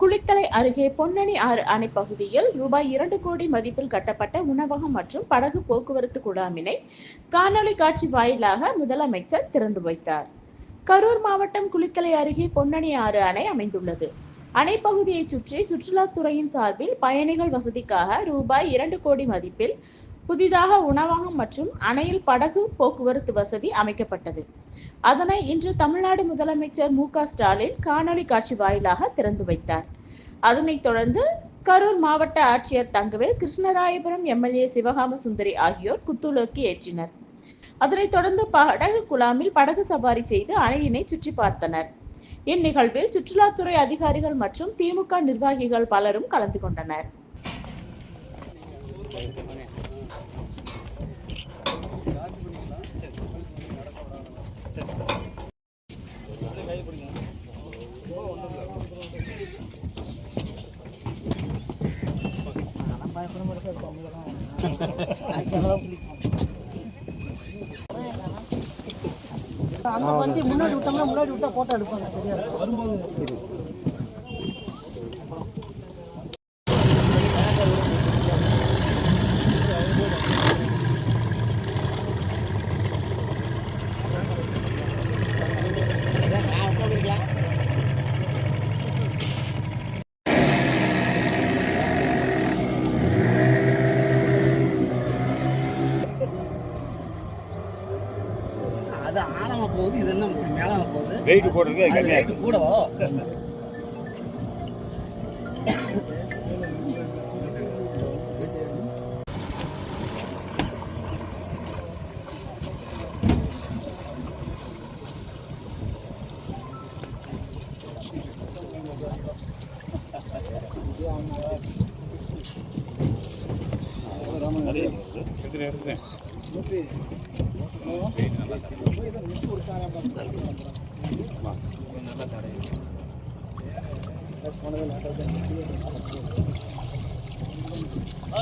குளித்தலை அருகே பொன்னணி ஆறு அணை பகுதியில் ரூபாய் இரண்டு கோடி மதிப்பில் கட்டப்பட்ட உணவகம் மற்றும் படகு போக்குவரத்து குழாமினை காணொலி காட்சி வாயிலாக முதலமைச்சர் திறந்து வைத்தார். கரூர் மாவட்டம் குளித்தலை அருகே பொன்னணி ஆறு அணை அமைந்துள்ளது. அணை பகுதியை சுற்றி சுற்றுலாத்துறையின் சார்பில் பயணிகள் வசதிக்காக ரூபாய் இரண்டு கோடி மதிப்பில் புதிதாக உணவகம் மற்றும் அணையில் படகு போக்குவரத்து வசதி அமைக்கப்பட்டது. அதனை இன்று தமிழ்நாடு முதலமைச்சர் மு ஸ்டாலின் காணொலி காட்சி வாயிலாக திறந்து வைத்தார். அதனைத் தொடர்ந்து கரூர் மாவட்ட ஆட்சியர் தங்கவேல் கிருஷ்ணராயபுரம் எம்எல்ஏ சிவகாம சுந்தரி ஆகியோர் குத்துவிளக்கு ஏற்றினர். அதனைத் தொடர்ந்து படகு குழாமில் படகு சவாரி செய்து அணையினை சுற்றி பார்த்தனர். இந்நிகழ்வில் சுற்றுலாத்துறை அதிகாரிகள் மற்றும் திமுக நிர்வாகிகள் பலரும் கலந்து கொண்டனர். அந்த வண்டி முன்னாடி விட்டோம்னா முன்னாடி விட்டா போட்டோ எடுப்பாங்க சரியா? வரும்போது ஆழமா போகுது இது என்ன மேலமா போகுது வெயிட் போடுறது weight கூடவோ எத்தனை எடுத்து வாங்க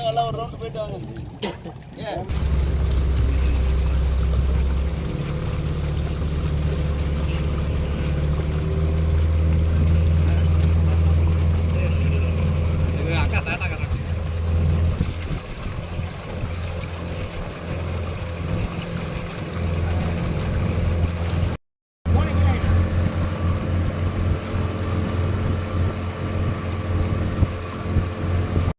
எல்லாம் ஒரு ரவுண்டு போயிட்டு வாங்க. ஏன்?